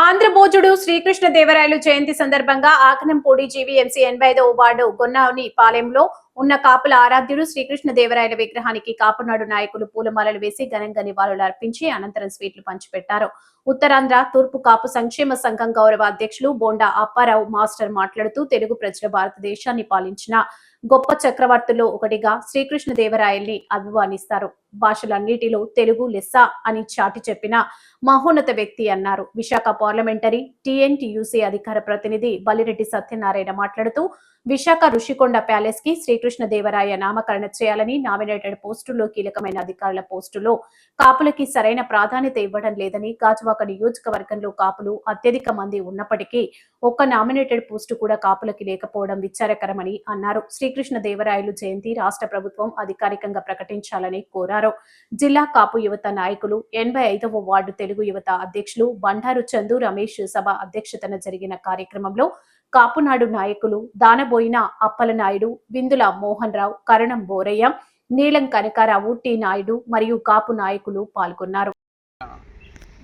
ఆంధ్రభోజుడు శ్రీకృష్ణ దేవరాయలు జయంతి సందర్భంగా ఆకనంపూడి జీవీఎంసీ ఎనభై ఐదవ వార్డు గొన్నాని పాలెంలో ఉన్న కాపుల ఆరాధ్యుడు శ్రీకృష్ణ దేవరాయల విగ్రహానికి కాపునాడు నాయకులు పూలమాలలు వేసి ఘనంగా నివాళులు అర్పించి అనంతరం స్వీట్లు పంచిపెట్టారు. ఉత్తరాంధ్ర తూర్పు కాపు సంక్షేమ సంఘం గౌరవ అధ్యక్షులు బోండా అప్పారావు మాస్టర్ మాట్లాడుతూ తెలుగు ప్రజలు భారతదేశాన్ని పాలించిన గొప్ప చక్రవర్తుల్లో ఒకటిగా శ్రీకృష్ణ దేవరాయల్ని అభిమానిస్తారు. భాషలన్నిటిలో తెలుగు లెస్స అని చాటి చెప్పిన మహోన్నత వ్యక్తి అన్నారు. విశాఖ పార్లమెంటరీ టిఎన్టీయూసీ అధికార ప్రతినిధి బలిరెడ్డి సత్యనారాయణ మాట్లాడుతూ విశాఖ ఋషికొండ ప్యాలెస్కి శ్రీకృష్ణ దేవరాయ నామకరణ చేయాలని నామినేటెడ్ పోస్టుల్లో కీలకమైన అధికారుల పోస్టులో కాపులకి సరైన ప్రాధాన్యత ఇవ్వడం లేదని గాజువాక నియోజకవర్గంలో కాపులు అత్యధిక మంది ఉన్నప్పటికీ ఒక్క నామినేటెడ్ పోస్టు కూడా కాపులకి లేకపోవడం విచారకరమని అన్నారు. శ్రీకృష్ణ దేవరాయలు జయంతి రాష్ట్ర ప్రభుత్వం అధికారికంగా ప్రకటించాలని కోరారు. జిల్లా కాపు యువత నాయకులు ఎనభై ఐదవ వార్డు తెలుగు యువత అధ్యక్షులు బండారు చందు రమేష్ సభ అధ్యక్షతన జరిగిన కార్యక్రమంలో కాపునాడు నాయకులు దానబోయిన అప్పలనాయుడు విందుల మోహన్ రావు కరణం బోరయ్య నీలం కనకారావు టి నాయుడు మరియు కాపు నాయకులు పాల్గొన్నారు.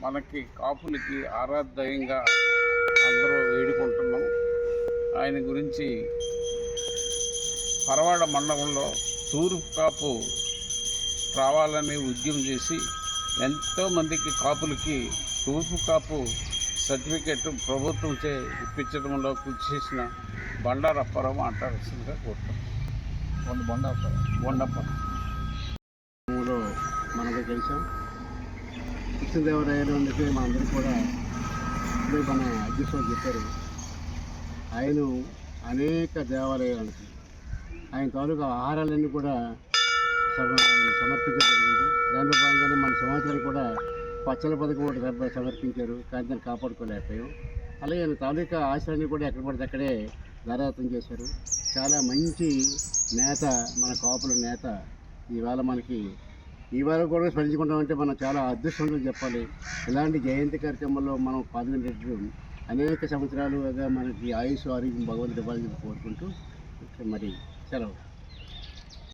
మనకి కాపులకి ఆరాధ్యంగా అందరూ వేడుకుంటున్నాం. ఆయన గురించి పరవాడ మండలంలో తూర్పు కాపు రావాలనే ఉద్యమం చేసి ఎంతోమందికి కాపులకి తూర్పు కాపు సర్టిఫికేట్ ప్రభుత్వం చే ఇప్పించడంలో కృషి చేసిన బండారప్పారావు మాట్లాడాల్సిందిగా కోరుతాం బొండాపురం బొండాపురం మనకు కలిసాం కృష్ణదేవరాయలు అందుకే మనందరం కూడా ఇప్పుడే మన అధ్యక్షుడు చెప్పారు. ఆయన అనేక దేవాలయాలకి ఆయన తాలూకా ఆహారాలన్నీ కూడా సమర్పించడం జరిగింది. దానిలో భాగంగానే మన సంవత్సరాలు కూడా పచ్చల పథకం ఒకటి సమర్పించారు. కానీ దాన్ని కాపాడుకోలేకపోయాం. అలాగే ఆయన తాలూకా ఆశలన్నీ కూడా ఎక్కడ పడితే అక్కడే ధారాతం చేశారు. చాలా మంచి నేత మన కాపుల నేత. ఇవాళ మనకి ఈ వారం కూడా స్మరించుకుంటామంటే మనం చాలా అదృష్టంతో చెప్పాలి. ఇలాంటి జయంతి కార్యక్రమంలో మనం పాల్గొనేటట్టు అనేక సంవత్సరాలుగా మనకి ఆయుష్ ఆరోగ్యం భగవంతుడు ఇవ్వాలని కోరుకుంటూ మరి సెలవు.